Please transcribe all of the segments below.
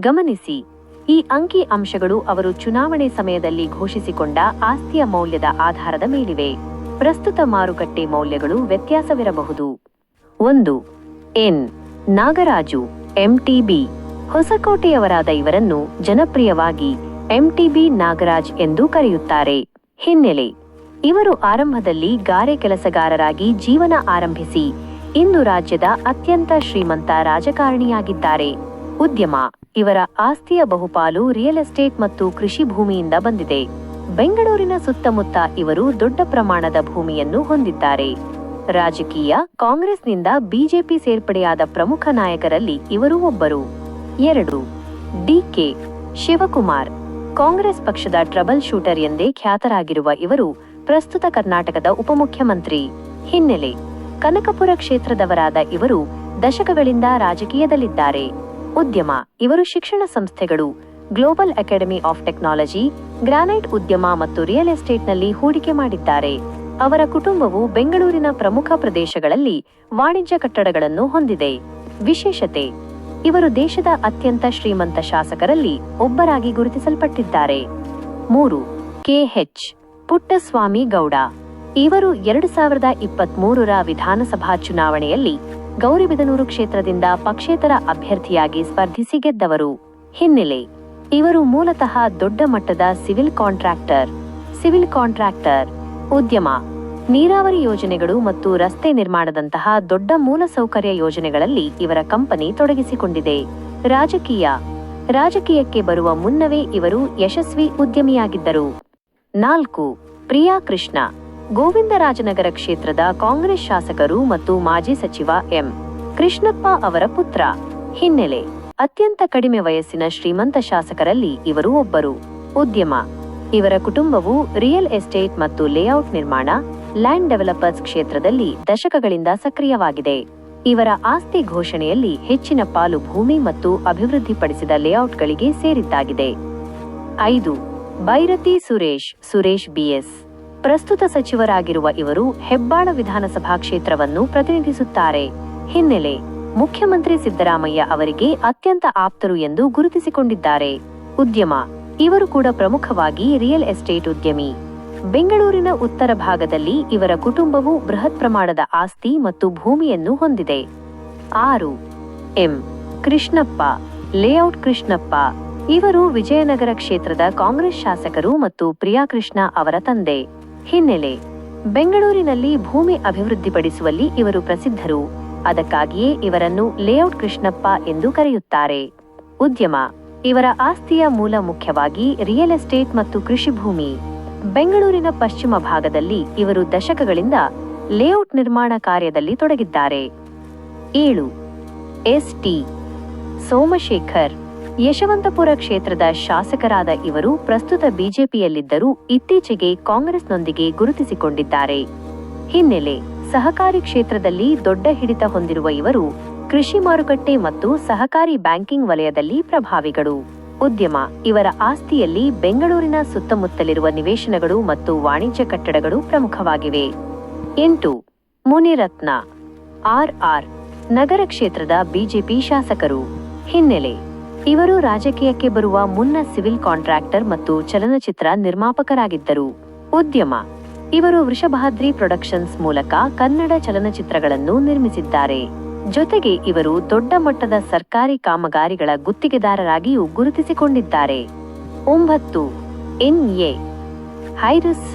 ಗಮನಿಸಿ, ಈ ಅಂಕಿ ಅಂಶಗಳು ಅವರು ಚುನಾವಣೆ ಸಮಯದಲ್ಲಿ ಘೋಷಿಸಿಕೊಂಡ ಆಸ್ತಿಯ ಮೌಲ್ಯದ ಆಧಾರದ ಮೇಲಿವೆ. ಪ್ರಸ್ತುತ ಮಾರುಕಟ್ಟೆ ಮೌಲ್ಯಗಳು ವ್ಯತ್ಯಾಸವಿರಬಹುದು. ಒಂದು, ಎನ್. ನಾಗರಾಜು, ಎಂಟಿಬಿ. ಹೊಸಕೋಟೆಯವರಾದ ಇವರನ್ನು ಜನಪ್ರಿಯವಾಗಿ ಎಂಟಿಬಿ ನಾಗರಾಜ್ ಎಂದು ಕರೆಯುತ್ತಾರೆ. ಹಿನ್ನೆಲೆ, ಇವರು ಆರಂಭದಲ್ಲಿ ಗಾರೆ ಕೆಲಸಗಾರರಾಗಿ ಜೀವನ ಆರಂಭಿಸಿ, ಇಂದು ರಾಜ್ಯದ ಅತ್ಯಂತ ಶ್ರೀಮಂತ ರಾಜಕಾರಣಿಯಾಗಿದ್ದಾರೆ. ಉದ್ಯಮ ಇವರ ಆಸ್ತಿಯ ಬಹುಪಾಲು ರಿಯಲ್ ಎಸ್ಟೇಟ್ ಮತ್ತು ಕೃಷಿ ಭೂಮಿಯಿಂದ ಬಂದಿದೆ. ಬೆಂಗಳೂರಿನ ಸುತ್ತಮುತ್ತ ಇವರು ದೊಡ್ಡ ಪ್ರಮಾಣದ ಭೂಮಿಯನ್ನು ಹೊಂದಿದ್ದಾರೆ. ರಾಜಕೀಯ, ಕಾಂಗ್ರೆಸ್ನಿಂದ ಬಿಜೆಪಿ ಸೇರ್ಪಡೆಯಾದ ಪ್ರಮುಖ ನಾಯಕರಲ್ಲಿ ಇವರು ಒಬ್ಬರು. ಎರಡು ಡಿಕೆ ಶಿವಕುಮಾರ್. ಕಾಂಗ್ರೆಸ್ ಪಕ್ಷದ ಟ್ರಬಲ್ ಶೂಟರ್ ಎಂದೇ ಖ್ಯಾತರಾಗಿರುವ ಇವರು ಪ್ರಸ್ತುತ ಕರ್ನಾಟಕದ ಉಪಮುಖ್ಯಮಂತ್ರಿ. ಹಿನ್ನೆಲೆ, ಕನಕಪುರ ಕ್ಷೇತ್ರದವರಾದ ಇವರು ದಶಕಗಳಿಂದ ರಾಜಕೀಯದಲ್ಲಿದ್ದಾರೆ. ಉದ್ಯಮ. ಇವರು ಶಿಕ್ಷಣ ಸಂಸ್ಥೆಗಳು. Global academy of technology, granite ಉದ್ಯಮ ಮತ್ತು ರಿಯಲ್ ಎಸ್ಟೇಟ್ನಲ್ಲಿ ಹೂಡಿಕೆ ಮಾಡಿದ್ದಾರೆ. ಅವರ ಕುಟುಂಬವು ಬೆಂಗಳೂರಿನ ಪ್ರಮುಖ ಪ್ರದೇಶಗಳಲ್ಲಿ ವಾಣಿಜ್ಯ ಕಟ್ಟಡಗಳನ್ನು ಹೊಂದಿದೆ. ವಿಶೇಷತೆ, ಇವರು ದೇಶದ ಅತ್ಯಂತ ಶ್ರೀಮಂತ ಶಾಸಕರಲ್ಲಿ ಒಬ್ಬರಾಗಿ ಗುರುತಿಸಲ್ಪಟ್ಟಿದ್ದಾರೆ. ಮೂರು ಕೆಎಚ್ ಪುಟ್ಟಸ್ವಾಮಿ ಗೌಡ. ಇವರು ಎರಡು ಸಾವಿರದ ಇಪ್ಪತ್ಮೂರರ ವಿಧಾನಸಭಾ ಚುನಾವಣೆಯಲ್ಲಿ ಗೌರಿಬಿದನೂರು ಕ್ಷೇತ್ರದಿಂದ ಪಕ್ಷೇತರ ಅಭ್ಯರ್ಥಿಯಾಗಿ ಸ್ಪರ್ಧಿಸಿ ಗೆದ್ದವರು. ಹಿನ್ನೆಲೆ, ಇವರು ಮೂಲತಃ ದೊಡ್ಡ ಮಟ್ಟದ ಸಿವಿಲ್ ಕಾಂಟ್ರಾಕ್ಟರ್. ಸಿವಿಲ್ ಕಾಂಟ್ರಾಕ್ಟರ್, ಉದ್ಯಮ, ನೀರಾವರಿ ಯೋಜನೆಗಳು ಮತ್ತು ರಸ್ತೆ ನಿರ್ಮಾಣದಂತಹ ದೊಡ್ಡ ಮೂಲಸೌಕರ್ಯ ಯೋಜನೆಗಳಲ್ಲಿ ಇವರ ಕಂಪನಿ ತೊಡಗಿಸಿಕೊಂಡಿದೆ. ರಾಜಕೀಯ, ರಾಜಕೀಯಕ್ಕೆ ಬರುವ ಮುನ್ನವೇ ಇವರು ಯಶಸ್ವಿ ಉದ್ಯಮಿಯಾಗಿದ್ದರು. ನಾಲ್ಕು, ಪ್ರಿಯಾ ಕೃಷ್ಣ. ಗೋವಿಂದರಾಜನಗರ ಕ್ಷೇತ್ರದ ಕಾಂಗ್ರೆಸ್ ಶಾಸಕರು ಮತ್ತು ಮಾಜಿ ಸಚಿವ ಎಂ. ಕೃಷ್ಣಪ್ಪ ಅವರ ಪುತ್ರ. ಹಿನ್ನೆಲೆ. ಅತ್ಯಂತ ಕಡಿಮೆ ವಯಸ್ಸಿನ ಶ್ರೀಮಂತ ಶಾಸಕರಲ್ಲಿ ಇವರು ಒಬ್ಬರು. ಉದ್ಯಮ. ಇವರ ಕುಟುಂಬವು ರಿಯಲ್ ಎಸ್ಟೇಟ್ ಮತ್ತು ಲೇಔಟ್ ನಿರ್ಮಾಣ, ಲ್ಯಾಂಡ್ ಡೆವಲಪರ್ಸ್ ಕ್ಷೇತ್ರದಲ್ಲಿ ದಶಕಗಳಿಂದ ಸಕ್ರಿಯವಾಗಿದೆ. ಇವರ ಆಸ್ತಿ ಘೋಷಣೆಯಲ್ಲಿ ಹೆಚ್ಚಿನ ಪಾಲು ಭೂಮಿ ಮತ್ತು ಅಭಿವೃದ್ಧಿಪಡಿಸಿದ ಲೇಔಟ್ಗಳಿಗೆ ಸೇರಿದ್ದಾಗಿದೆ. ಐದು. ಬೈರತಿ ಸುರೇಶ್ ಸುರೇಶ್ ಬಿಎಸ್ ಪ್ರಸ್ತುತ ಸಚಿವರಾಗಿರುವ ಇವರು ಹೆಬ್ಬಾಳ ವಿಧಾನಸಭಾ ಕ್ಷೇತ್ರವನ್ನು ಪ್ರತಿನಿಧಿಸುತ್ತಾರೆ. ಹಿನ್ನೆಲೆ, ಮುಖ್ಯಮಂತ್ರಿ ಸಿದ್ದರಾಮಯ್ಯ ಅವರಿಗೆ ಅತ್ಯಂತ ಆಪ್ತರು ಎಂದು ಗುರುತಿಸಿಕೊಂಡಿದ್ದಾರೆ. ಉದ್ಯಮ, ಇವರು ಕೂಡ ಪ್ರಮುಖವಾಗಿ ರಿಯಲ್ ಎಸ್ಟೇಟ್ ಉದ್ಯಮಿ. ಬೆಂಗಳೂರಿನ ಉತ್ತರ ಭಾಗದಲ್ಲಿ ಇವರ ಕುಟುಂಬವು ಬೃಹತ್ ಪ್ರಮಾಣದ ಆಸ್ತಿ ಮತ್ತು ಭೂಮಿಯನ್ನು ಹೊಂದಿದೆ. ಆರು, ಎಂ, ಕೃಷ್ಣಪ್ಪ, ಲೇಔಟ್ ಕೃಷ್ಣಪ್ಪ. ಇವರು ವಿಜಯನಗರ ಕ್ಷೇತ್ರದ ಕಾಂಗ್ರೆಸ್ ಶಾಸಕರು ಮತ್ತು ಪ್ರಿಯಾ ಕೃಷ್ಣ ಅವರ ತಂದೆ. ಹಿನ್ನೆಲೆ, ಬೆಂಗಳೂರಿನಲ್ಲಿ ಭೂಮಿ ಅಭಿವೃದ್ಧಿಪಡಿಸುವಲ್ಲಿ ಇವರು ಪ್ರಸಿದ್ಧರು. ಅದಕ್ಕಾಗಿಯೇ ಇವರನ್ನು ಲೇಔಟ್ ಕೃಷ್ಣಪ್ಪ ಎಂದು ಕರೆಯುತ್ತಾರೆ. ಉದ್ಯಮ, ಇವರ ಆಸ್ತಿಯ ಮೂಲ ಮುಖ್ಯವಾಗಿ ರಿಯಲ್ ಎಸ್ಟೇಟ್ ಮತ್ತು ಕೃಷಿ ಭೂಮಿ. ಬೆಂಗಳೂರಿನ ಪಶ್ಚಿಮ ಭಾಗದಲ್ಲಿ ಇವರು ದಶಕಗಳಿಂದ ಲೇಔಟ್ ನಿರ್ಮಾಣ ಕಾರ್ಯದಲ್ಲಿ ತೊಡಗಿದ್ದಾರೆ. ಏಳು ಎಸ್ಟಿ ಸೋಮಶೇಖರ್. ಯಶವಂತಪುರ ಕ್ಷೇತ್ರದ ಶಾಸಕರಾದ ಇವರು ಪ್ರಸ್ತುತ ಬಿಜೆಪಿಯಲ್ಲಿದ್ದರೂ ಇತ್ತೀಚೆಗೆ ಕಾಂಗ್ರೆಸ್ನೊಂದಿಗೆ ಗುರುತಿಸಿಕೊಂಡಿದ್ದಾರೆ. ಹಿನ್ನೆಲೆ ಸಹಕಾರಿ ಕ್ಷೇತ್ರದಲ್ಲಿ ದೊಡ್ಡ ಹಿಡಿತ ಹೊಂದಿರುವ ಇವರು ಕೃಷಿ ಮಾರುಕಟ್ಟೆ ಮತ್ತು ಸಹಕಾರಿ ಬ್ಯಾಂಕಿಂಗ್ ವಲಯದಲ್ಲಿ ಪ್ರಭಾವಿಗಳು. ಉದ್ಯಮ ಇವರ ಆಸ್ತಿಯಲ್ಲಿ ಬೆಂಗಳೂರಿನ ಸುತ್ತಮುತ್ತಲಿರುವ ನಿವೇಶನಗಳು ಮತ್ತು ವಾಣಿಜ್ಯ ಕಟ್ಟಡಗಳು ಪ್ರಮುಖವಾಗಿವೆ. ಎಂಟು, ಮುನಿರತ್ನ ಆರ್ಆರ್ ಆರ್ ನಗರ ಕ್ಷೇತ್ರದ ಬಿಜೆಪಿ ಶಾಸಕರು. ಹಿನ್ನೆಲೆ ಇವರು ರಾಜಕೀಯಕ್ಕೆ ಬರುವ ಮುನ್ನ ಸಿವಿಲ್ ಕಾಂಟ್ರಾಕ್ಟರ್ ಮತ್ತು ಚಲನಚಿತ್ರ ನಿರ್ಮಾಪಕರಾಗಿದ್ದರು. ಉದ್ಯಮ. ಇವರು ವೃಷಭಾದ್ರಿ ಪ್ರೊಡಕ್ಷನ್ಸ್ ಮೂಲಕ ಕನ್ನಡ ಚಲನಚಿತ್ರಗಳನ್ನು ನಿರ್ಮಿಸಿದ್ದಾರೆ. ಜೊತೆಗೆ ಇವರು ದೊಡ್ಡ ಮಟ್ಟದ ಸರ್ಕಾರಿ ಕಾಮಗಾರಿಗಳ ಗುತ್ತಿಗೆದಾರರಾಗಿಯೂ ಗುರುತಿಸಿಕೊಂಡಿದ್ದಾರೆ. ಒಂಬತ್ತು. ಎನ್ಎ ಹೈರಸ್,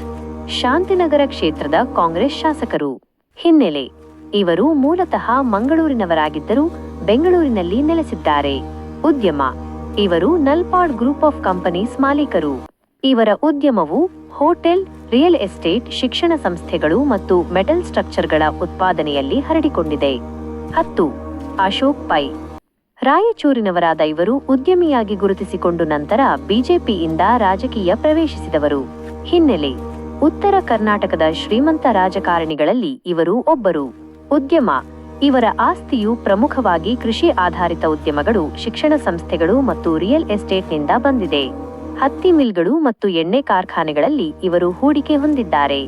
ಶಾಂತಿನಗರ ಕ್ಷೇತ್ರದ ಕಾಂಗ್ರೆಸ್ ಶಾಸಕರು. ಹಿನ್ನೆಲೆ. ಇವರು ಮೂಲತಃ ಮಂಗಳೂರಿನವರಾಗಿದ್ದರೂ ಬೆಂಗಳೂರಿನಲ್ಲಿ ನೆಲೆಸಿದ್ದಾರೆ. ಉದ್ಯಮ. ಇವರು ನಲ್ಪಾಡ್ ಗ್ರೂಪ್ ಆಫ್ ಕಂಪನೀಸ್ ಮಾಲೀಕರು. ಇವರ ಉದ್ಯಮವು ಹೋಟೆಲ್, ರಿಯಲ್ ಎಸ್ಟೇಟ್, ಶಿಕ್ಷಣ ಸಂಸ್ಥೆಗಳು ಮತ್ತು ಮೆಟಲ್ ಸ್ಟ್ರಕ್ಚರ್ಗಳ ಉತ್ಪಾದನೆಯಲ್ಲಿ ಹರಡಿಕೊಂಡಿದೆ. ಹತ್ತು, ಅಶೋಕ್ ಪೈ. ರಾಯಚೂರಿನವರಾದ ಇವರು ಉದ್ಯಮಿಯಾಗಿ ಗುರುತಿಸಿಕೊಂಡು ನಂತರ ಬಿಜೆಪಿಯಿಂದ ರಾಜಕೀಯ ಪ್ರವೇಶಿಸಿದವರು. ಹಿನ್ನೆಲೆ, ಉತ್ತರ ಕರ್ನಾಟಕದ ಶ್ರೀಮಂತ ರಾಜಕಾರಣಿಗಳಲ್ಲಿ ಇವರು ಒಬ್ಬರು. ಉದ್ಯಮ ಇವರ ಆಸ್ತಿಯು ಪ್ರಮುಖವಾಗಿ ಕೃಷಿ ಆಧಾರಿತ ಉದ್ಯಮಗಳು, ಶಿಕ್ಷಣ ಸಂಸ್ಥೆಗಳು ಮತ್ತು ರಿಯಲ್ ಎಸ್ಟೇಟ್ನಿಂದ ಬಂದಿದೆ. ಹತ್ತಿ ಮಿಲ್ಗಳು ಮತ್ತು ಎಣ್ಣೆ ಕಾರ್ಖಾನೆಗಳಲ್ಲಿ ಇವರು ಹೂಡಿಕೆ ಹೊಂದಿದ್ದಾರೆ.